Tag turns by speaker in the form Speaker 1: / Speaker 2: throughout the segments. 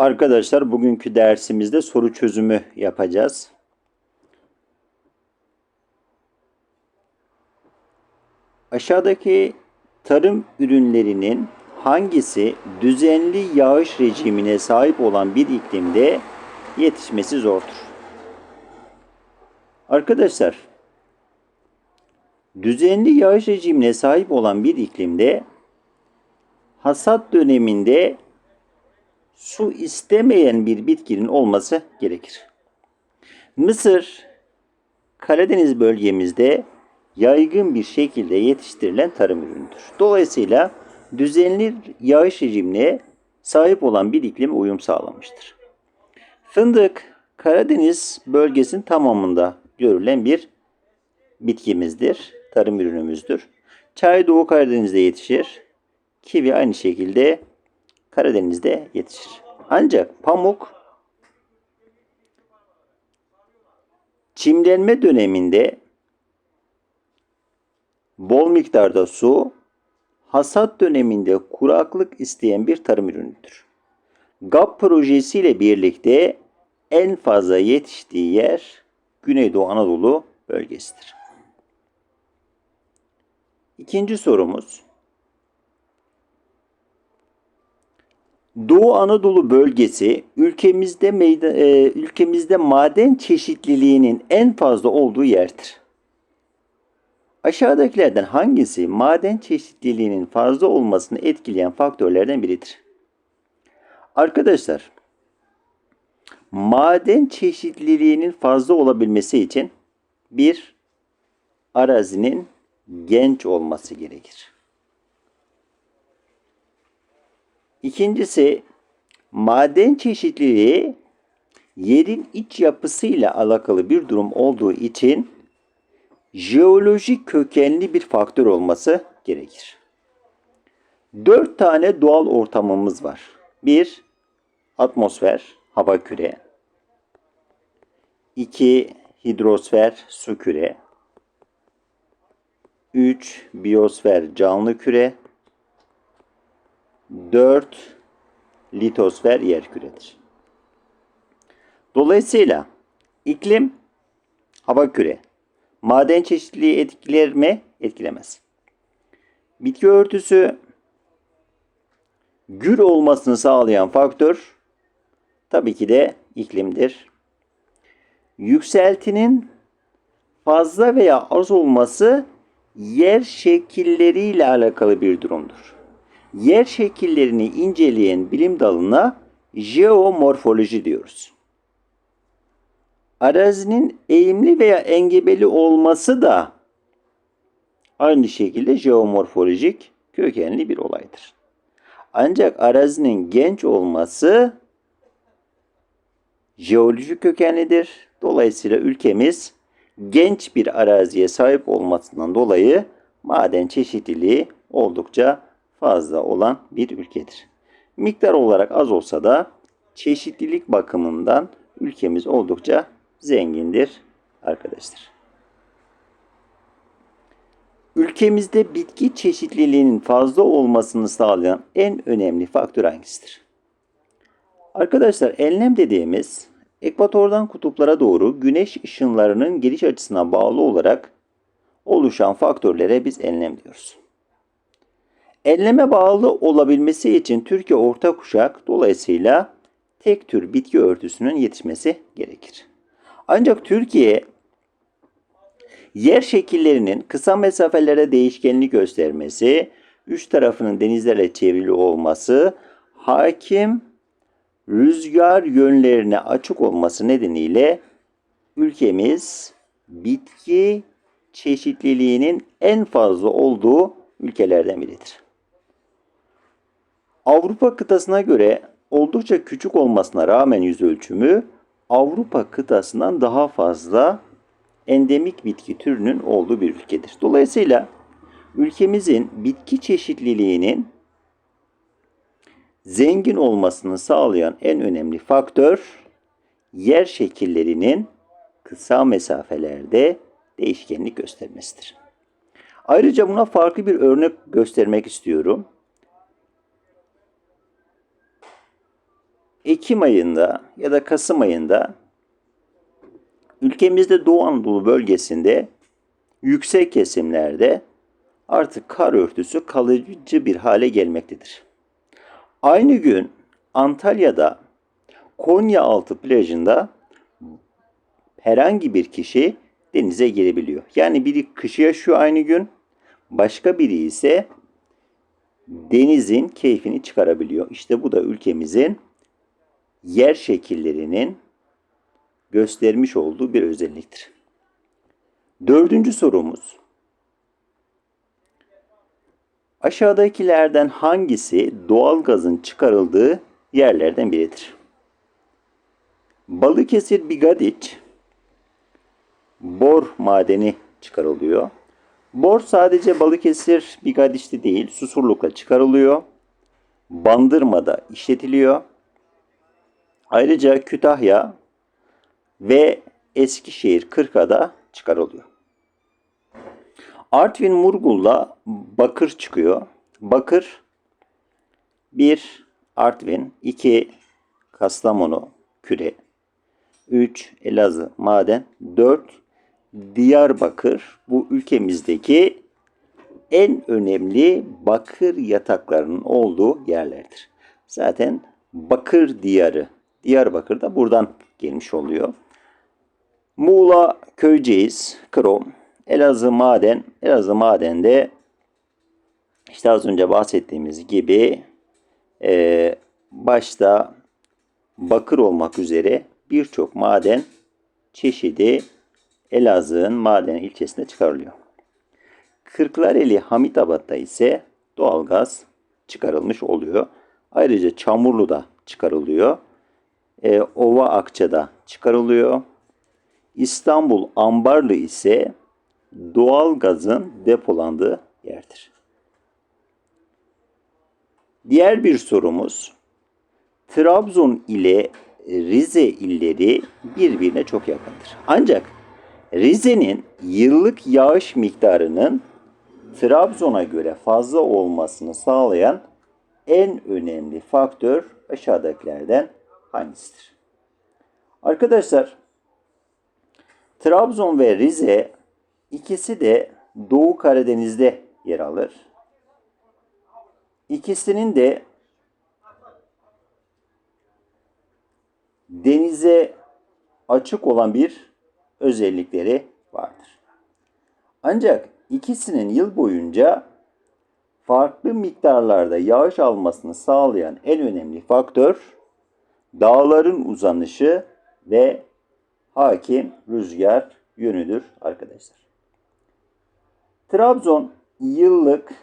Speaker 1: Arkadaşlar bugünkü dersimizde soru çözümü yapacağız. Aşağıdaki tarım ürünlerinin hangisi düzenli yağış rejimine sahip olan bir iklimde yetişmesi zordur? Arkadaşlar, düzenli yağış rejimine sahip olan bir iklimde hasat döneminde su istemeyen bir bitkinin olması gerekir. Mısır, Karadeniz bölgemizde yaygın bir şekilde yetiştirilen tarım ürünüdür. Dolayısıyla düzenli yağış rejimine sahip olan bir iklim uyum sağlamıştır. Fındık, Karadeniz bölgesinin tamamında görülen bir bitkimizdir, tarım ürünümüzdür. Çay Doğu Karadeniz'de yetişir. Kivi aynı şekilde Karadeniz'de yetişir. Ancak pamuk çimlenme döneminde bol miktarda su, hasat döneminde kuraklık isteyen bir tarım ürünüdür. GAP projesiyle birlikte en fazla yetiştiği yer Güneydoğu Anadolu bölgesidir. İkinci sorumuz. Doğu Anadolu bölgesi ülkemizde meydan, e, ülkemizde maden çeşitliliğinin en fazla olduğu yerdir. Aşağıdakilerden hangisi maden çeşitliliğinin fazla olmasını etkileyen faktörlerden biridir? Arkadaşlar, maden çeşitliliğinin fazla olabilmesi için bir arazinin genç olması gerekir. İkincisi maden çeşitliliği yerin iç yapısıyla alakalı bir durum olduğu için jeolojik kökenli bir faktör olması gerekir. Dört tane doğal ortamımız var. Bir, atmosfer, hava küre. İki, hidrosfer, su küre. Üç, biyosfer, canlı küre. 4 litosfer yer küredir. Dolayısıyla iklim hava küre. Maden çeşitliliği etkiler mi? Etkilemez. Bitki örtüsü gür olmasını sağlayan faktör tabii ki de iklimdir. Yükseltinin fazla veya az olması yer şekilleriyle alakalı bir durumdur yer şekillerini inceleyen bilim dalına jeomorfoloji diyoruz. Arazinin eğimli veya engebeli olması da aynı şekilde jeomorfolojik kökenli bir olaydır. Ancak arazinin genç olması jeolojik kökenlidir. Dolayısıyla ülkemiz genç bir araziye sahip olmasından dolayı maden çeşitliliği oldukça fazla olan bir ülkedir. Miktar olarak az olsa da çeşitlilik bakımından ülkemiz oldukça zengindir arkadaşlar. Ülkemizde bitki çeşitliliğinin fazla olmasını sağlayan en önemli faktör hangisidir? Arkadaşlar enlem dediğimiz ekvatordan kutuplara doğru güneş ışınlarının geliş açısına bağlı olarak oluşan faktörlere biz enlem diyoruz. Enleme bağlı olabilmesi için Türkiye orta kuşak dolayısıyla tek tür bitki örtüsünün yetişmesi gerekir. Ancak Türkiye yer şekillerinin kısa mesafelere değişkenlik göstermesi, üç tarafının denizlerle çevrili olması, hakim rüzgar yönlerine açık olması nedeniyle ülkemiz bitki çeşitliliğinin en fazla olduğu ülkelerden biridir. Avrupa kıtasına göre oldukça küçük olmasına rağmen yüz ölçümü Avrupa kıtasından daha fazla endemik bitki türünün olduğu bir ülkedir. Dolayısıyla ülkemizin bitki çeşitliliğinin zengin olmasını sağlayan en önemli faktör yer şekillerinin kısa mesafelerde değişkenlik göstermesidir. Ayrıca buna farklı bir örnek göstermek istiyorum. Ekim ayında ya da Kasım ayında ülkemizde Doğu Anadolu bölgesinde yüksek kesimlerde artık kar örtüsü kalıcı bir hale gelmektedir. Aynı gün Antalya'da Konyaaltı plajında herhangi bir kişi denize girebiliyor. Yani biri kışı yaşıyor aynı gün, başka biri ise denizin keyfini çıkarabiliyor. İşte bu da ülkemizin yer şekillerinin göstermiş olduğu bir özelliktir. Dördüncü sorumuz. Aşağıdakilerden hangisi doğal gazın çıkarıldığı yerlerden biridir? Balıkesir Bigadiç bor madeni çıkarılıyor. Bor sadece Balıkesir Bigadiç'te değil, Susurluk'ta çıkarılıyor. Bandırma'da işletiliyor. Ayrıca Kütahya ve Eskişehir Kırka'da çıkarılıyor. Artvin Murgul'da bakır çıkıyor. Bakır 1 Artvin, 2 Kastamonu küre, 3 Elazığ maden, 4 Diyarbakır bu ülkemizdeki en önemli bakır yataklarının olduğu yerlerdir. Zaten bakır diyarı Diyarbakır da buradan gelmiş oluyor. Muğla Köyceğiz, Krom, Elazığ Maden, Elazığ Maden'de işte az önce bahsettiğimiz gibi e, başta bakır olmak üzere birçok maden çeşidi Elazığ'ın maden ilçesinde çıkarılıyor. Kırklareli Hamitabad'da ise doğalgaz çıkarılmış oluyor. Ayrıca Çamurlu'da çıkarılıyor. E, Ova Akça'da çıkarılıyor. İstanbul Ambarlı ise doğal gazın depolandığı yerdir. Diğer bir sorumuz Trabzon ile Rize illeri birbirine çok yakındır. Ancak Rize'nin yıllık yağış miktarının Trabzon'a göre fazla olmasını sağlayan en önemli faktör aşağıdakilerden hangisidir? Arkadaşlar Trabzon ve Rize ikisi de Doğu Karadeniz'de yer alır. İkisinin de denize açık olan bir özellikleri vardır. Ancak ikisinin yıl boyunca farklı miktarlarda yağış almasını sağlayan en önemli faktör dağların uzanışı ve hakim rüzgar yönüdür arkadaşlar. Trabzon yıllık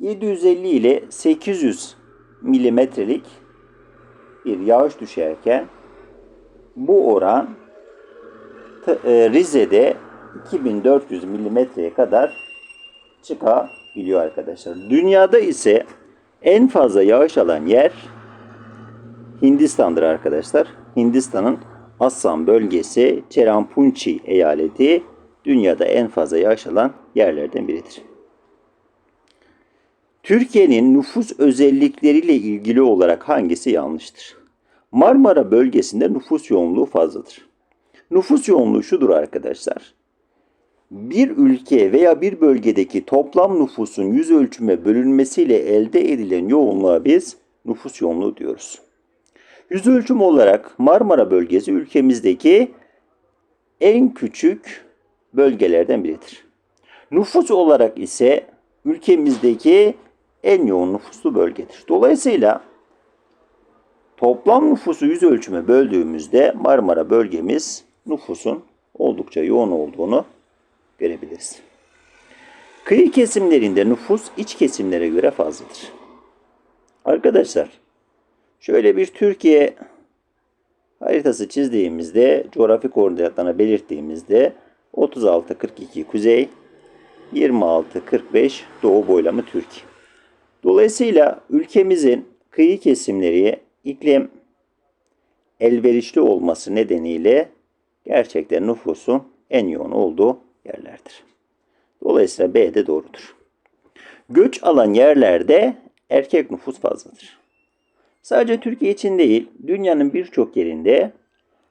Speaker 1: 750 ile 800 milimetrelik bir yağış düşerken bu oran e, Rize'de 2400 milimetreye kadar çıkabiliyor arkadaşlar. Dünyada ise en fazla yağış alan yer Hindistan'dır arkadaşlar. Hindistan'ın Assam bölgesi Cherrapunchi eyaleti dünyada en fazla yağış alan yerlerden biridir. Türkiye'nin nüfus özellikleriyle ilgili olarak hangisi yanlıştır? Marmara bölgesinde nüfus yoğunluğu fazladır. Nüfus yoğunluğu şudur arkadaşlar. Bir ülke veya bir bölgedeki toplam nüfusun yüz ölçüme bölünmesiyle elde edilen yoğunluğa biz nüfus yoğunluğu diyoruz. Yüz ölçüm olarak Marmara bölgesi ülkemizdeki en küçük bölgelerden biridir. Nüfus olarak ise ülkemizdeki en yoğun nüfuslu bölgedir. Dolayısıyla toplam nüfusu yüz ölçüme böldüğümüzde Marmara bölgemiz nüfusun oldukça yoğun olduğunu görebiliriz. Kıyı kesimlerinde nüfus iç kesimlere göre fazladır. Arkadaşlar şöyle bir Türkiye haritası çizdiğimizde coğrafi koordinatlarına belirttiğimizde 36-42 kuzey 26-45 doğu boylamı Türkiye. Dolayısıyla ülkemizin kıyı kesimleri iklim elverişli olması nedeniyle gerçekten nüfusun en yoğun olduğu yerlerdir. Dolayısıyla B de doğrudur. Göç alan yerlerde erkek nüfus fazladır. Sadece Türkiye için değil, dünyanın birçok yerinde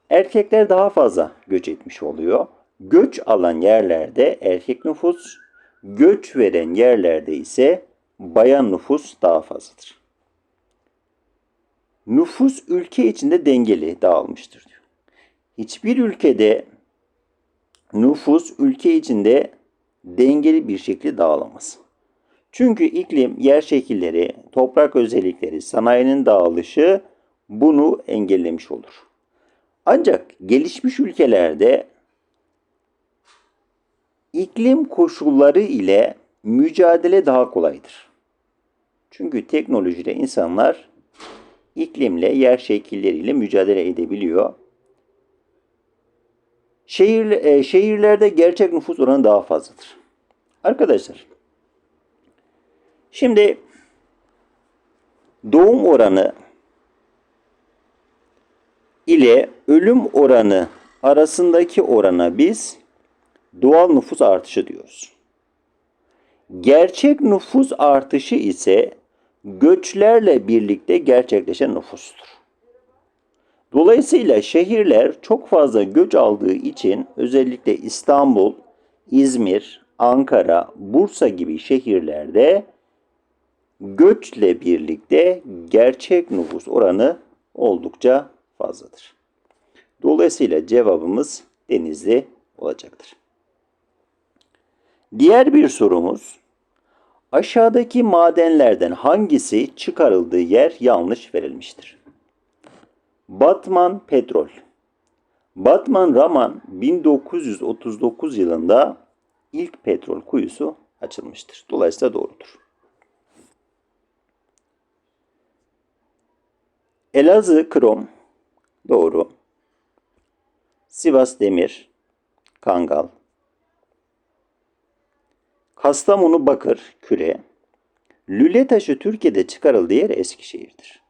Speaker 1: erkekler daha fazla göç etmiş oluyor. Göç alan yerlerde erkek nüfus, göç veren yerlerde ise bayan nüfus daha fazladır. Nüfus ülke içinde dengeli dağılmıştır diyor. Hiçbir ülkede nüfus ülke içinde dengeli bir şekilde dağılamaz. Çünkü iklim, yer şekilleri, toprak özellikleri, sanayinin dağılışı bunu engellemiş olur. Ancak gelişmiş ülkelerde iklim koşulları ile mücadele daha kolaydır. Çünkü teknolojide insanlar iklimle, yer şekilleriyle mücadele edebiliyor. Şehir, e, şehirlerde gerçek nüfus oranı daha fazladır. Arkadaşlar, şimdi doğum oranı ile ölüm oranı arasındaki orana biz doğal nüfus artışı diyoruz. Gerçek nüfus artışı ise göçlerle birlikte gerçekleşen nüfustur. Dolayısıyla şehirler çok fazla göç aldığı için özellikle İstanbul, İzmir, Ankara, Bursa gibi şehirlerde göçle birlikte gerçek nüfus oranı oldukça fazladır. Dolayısıyla cevabımız Denizli olacaktır. Diğer bir sorumuz aşağıdaki madenlerden hangisi çıkarıldığı yer yanlış verilmiştir? Batman Petrol Batman Raman 1939 yılında ilk petrol kuyusu açılmıştır. Dolayısıyla doğrudur. Elazığ Krom doğru. Sivas Demir Kangal Kastamonu Bakır Küre Lüle taşı Türkiye'de çıkarıldığı yer Eskişehir'dir.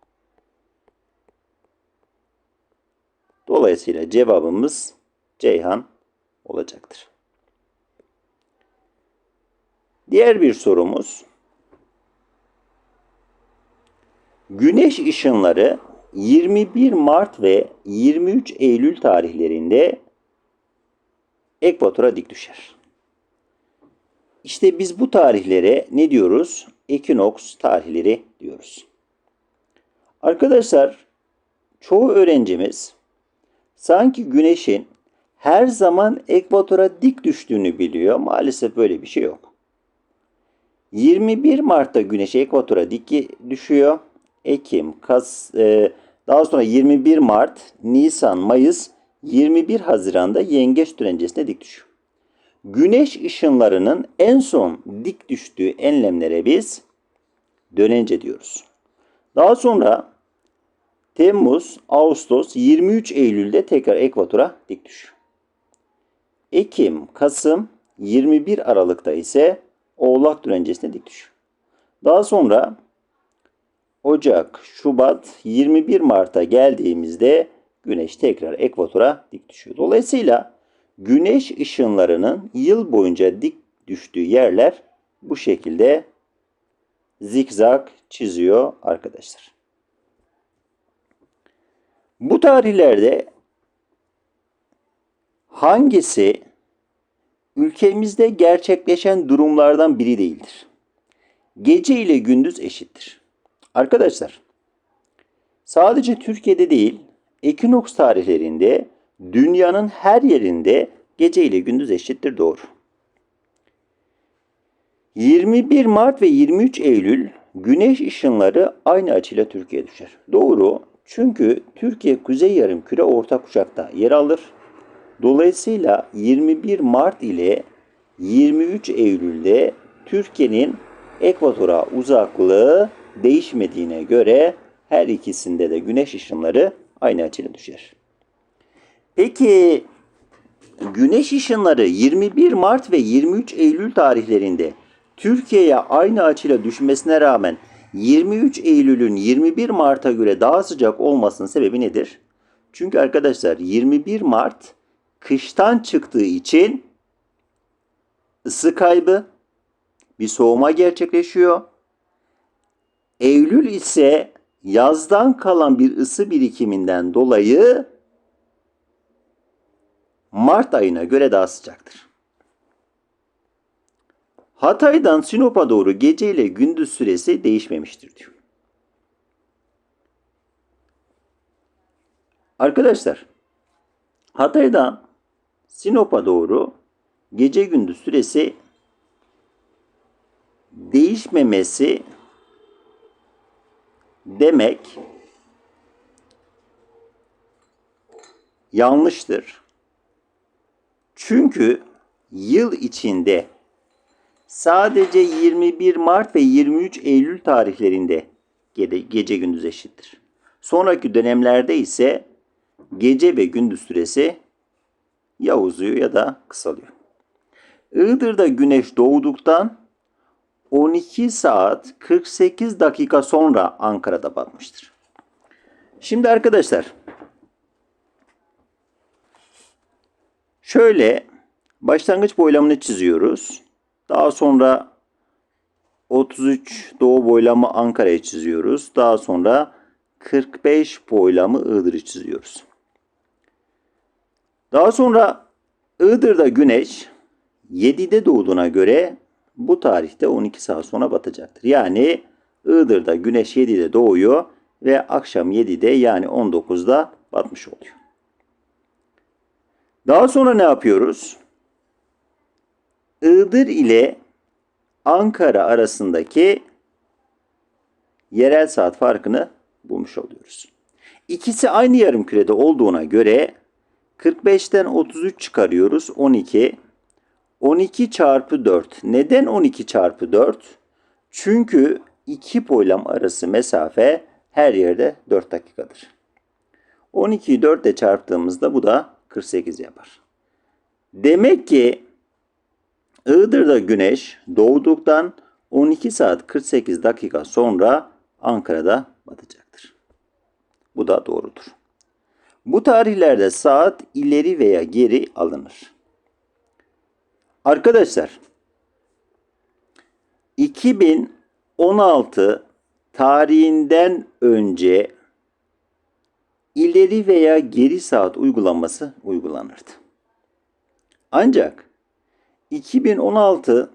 Speaker 1: Dolayısıyla cevabımız Ceyhan olacaktır. Diğer bir sorumuz Güneş ışınları 21 Mart ve 23 Eylül tarihlerinde ekvatora dik düşer. İşte biz bu tarihlere ne diyoruz? Ekinoks tarihleri diyoruz. Arkadaşlar çoğu öğrencimiz sanki güneşin her zaman ekvatora dik düştüğünü biliyor. Maalesef böyle bir şey yok. 21 Mart'ta güneş ekvatora dik düşüyor. Ekim, Kas, e, daha sonra 21 Mart, Nisan, Mayıs, 21 Haziran'da Yengeç dönencesine dik düşüyor. Güneş ışınlarının en son dik düştüğü enlemlere biz dönence diyoruz. Daha sonra Temmuz, Ağustos, 23 Eylül'de tekrar ekvatora dik düşüyor. Ekim, Kasım, 21 Aralık'ta ise Oğlak dönencesine dik düşüyor. Daha sonra Ocak, Şubat, 21 Mart'a geldiğimizde Güneş tekrar ekvatora dik düşüyor. Dolayısıyla Güneş ışınlarının yıl boyunca dik düştüğü yerler bu şekilde zikzak çiziyor arkadaşlar. Bu tarihlerde hangisi ülkemizde gerçekleşen durumlardan biri değildir? Gece ile gündüz eşittir. Arkadaşlar, sadece Türkiye'de değil, ekinoks tarihlerinde dünyanın her yerinde gece ile gündüz eşittir doğru. 21 Mart ve 23 Eylül güneş ışınları aynı açıyla Türkiye'ye düşer. Doğru. Çünkü Türkiye Kuzey Yarımküre orta kuşakta yer alır. Dolayısıyla 21 Mart ile 23 Eylül'de Türkiye'nin ekvatora uzaklığı değişmediğine göre her ikisinde de güneş ışınları aynı açıyla düşer. Peki güneş ışınları 21 Mart ve 23 Eylül tarihlerinde Türkiye'ye aynı açıyla düşmesine rağmen 23 Eylül'ün 21 Mart'a göre daha sıcak olmasının sebebi nedir? Çünkü arkadaşlar 21 Mart kıştan çıktığı için ısı kaybı, bir soğuma gerçekleşiyor. Eylül ise yazdan kalan bir ısı birikiminden dolayı Mart ayına göre daha sıcaktır. Hatay'dan Sinop'a doğru gece ile gündüz süresi değişmemiştir diyor. Arkadaşlar Hatay'dan Sinop'a doğru gece gündüz süresi değişmemesi demek yanlıştır. Çünkü yıl içinde sadece 21 Mart ve 23 Eylül tarihlerinde gece, gündüz eşittir. Sonraki dönemlerde ise gece ve gündüz süresi ya uzuyor ya da kısalıyor. Iğdır'da güneş doğduktan 12 saat 48 dakika sonra Ankara'da batmıştır. Şimdi arkadaşlar şöyle başlangıç boylamını çiziyoruz. Daha sonra 33 doğu boylamı Ankara'yı çiziyoruz. Daha sonra 45 boylamı Iğdır'ı çiziyoruz. Daha sonra Iğdır'da güneş 7'de doğduğuna göre bu tarihte 12 saat sonra batacaktır. Yani Iğdır'da güneş 7'de doğuyor ve akşam 7'de yani 19'da batmış oluyor. Daha sonra ne yapıyoruz? Iğdır ile Ankara arasındaki yerel saat farkını bulmuş oluyoruz. İkisi aynı yarım kürede olduğuna göre 45'ten 33 çıkarıyoruz. 12. 12 çarpı 4. Neden 12 çarpı 4? Çünkü iki boylam arası mesafe her yerde 4 dakikadır. 12'yi 4 ile çarptığımızda bu da 48 yapar. Demek ki Iğdır'da güneş doğduktan 12 saat 48 dakika sonra Ankara'da batacaktır. Bu da doğrudur. Bu tarihlerde saat ileri veya geri alınır. Arkadaşlar 2016 tarihinden önce ileri veya geri saat uygulaması uygulanırdı. Ancak 2016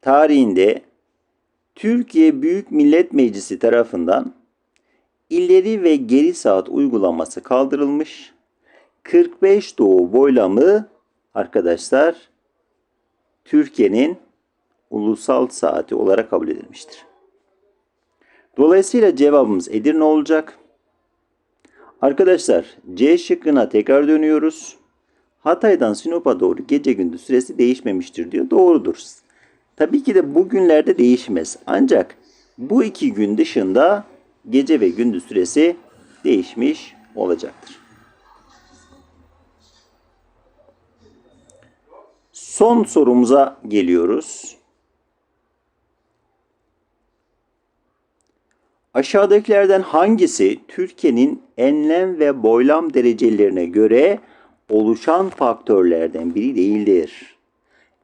Speaker 1: tarihinde Türkiye Büyük Millet Meclisi tarafından ileri ve geri saat uygulaması kaldırılmış. 45 doğu boylamı arkadaşlar Türkiye'nin ulusal saati olarak kabul edilmiştir. Dolayısıyla cevabımız Edirne olacak. Arkadaşlar C şıkkına tekrar dönüyoruz. Hatay'dan Sinop'a doğru gece gündüz süresi değişmemiştir diyor. Doğrudur. Tabii ki de bu günlerde değişmez. Ancak bu iki gün dışında gece ve gündüz süresi değişmiş olacaktır. Son sorumuza geliyoruz. Aşağıdakilerden hangisi Türkiye'nin enlem ve boylam derecelerine göre oluşan faktörlerden biri değildir?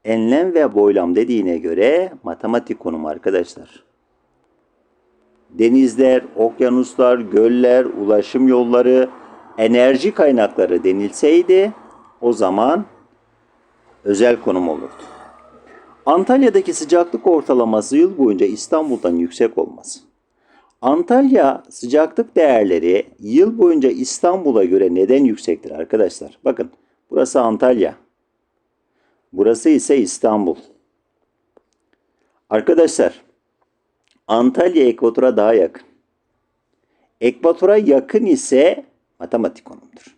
Speaker 1: Enlem ve boylam dediğine göre matematik konum arkadaşlar. Denizler, okyanuslar, göller, ulaşım yolları, enerji kaynakları denilseydi o zaman özel konum olurdu. Antalya'daki sıcaklık ortalaması yıl boyunca İstanbul'dan yüksek olması. Antalya sıcaklık değerleri yıl boyunca İstanbul'a göre neden yüksektir arkadaşlar? Bakın burası Antalya. Burası ise İstanbul. Arkadaşlar Antalya ekvatora daha yakın. Ekvatora yakın ise matematik konumdur.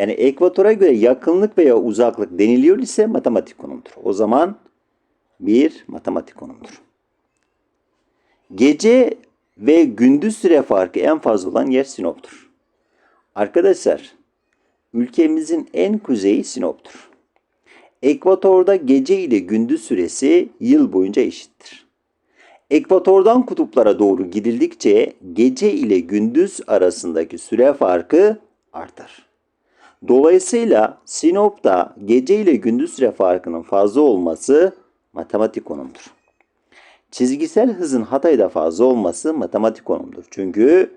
Speaker 1: Yani ekvatora göre yakınlık veya uzaklık deniliyor ise matematik konumdur. O zaman bir matematik konumdur. Gece ve gündüz süre farkı en fazla olan yer Sinop'tur. Arkadaşlar, ülkemizin en kuzeyi Sinop'tur. Ekvatorda gece ile gündüz süresi yıl boyunca eşittir. Ekvatordan kutuplara doğru gidildikçe gece ile gündüz arasındaki süre farkı artar. Dolayısıyla Sinop'ta gece ile gündüz süre farkının fazla olması matematik konumdur. Çizgisel hızın Hatay'da fazla olması matematik konumdur. Çünkü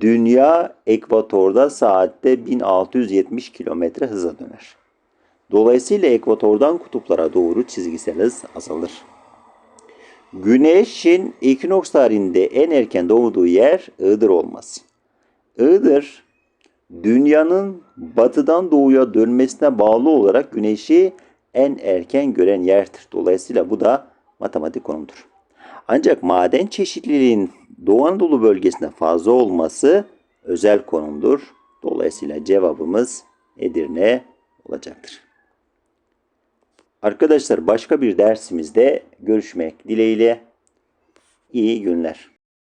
Speaker 1: dünya ekvatorda saatte 1670 kilometre hıza döner. Dolayısıyla ekvatordan kutuplara doğru çizgisel hız azalır. Güneşin ekinoks tarihinde en erken doğduğu yer Iğdır olmaz. Iğdır, dünyanın batıdan doğuya dönmesine bağlı olarak güneşi en erken gören yerdir. Dolayısıyla bu da matematik konumdur. Ancak maden çeşitliliğinin Doğu Anadolu bölgesinde fazla olması özel konumdur. Dolayısıyla cevabımız Edirne olacaktır. Arkadaşlar başka bir dersimizde görüşmek dileğiyle iyi günler.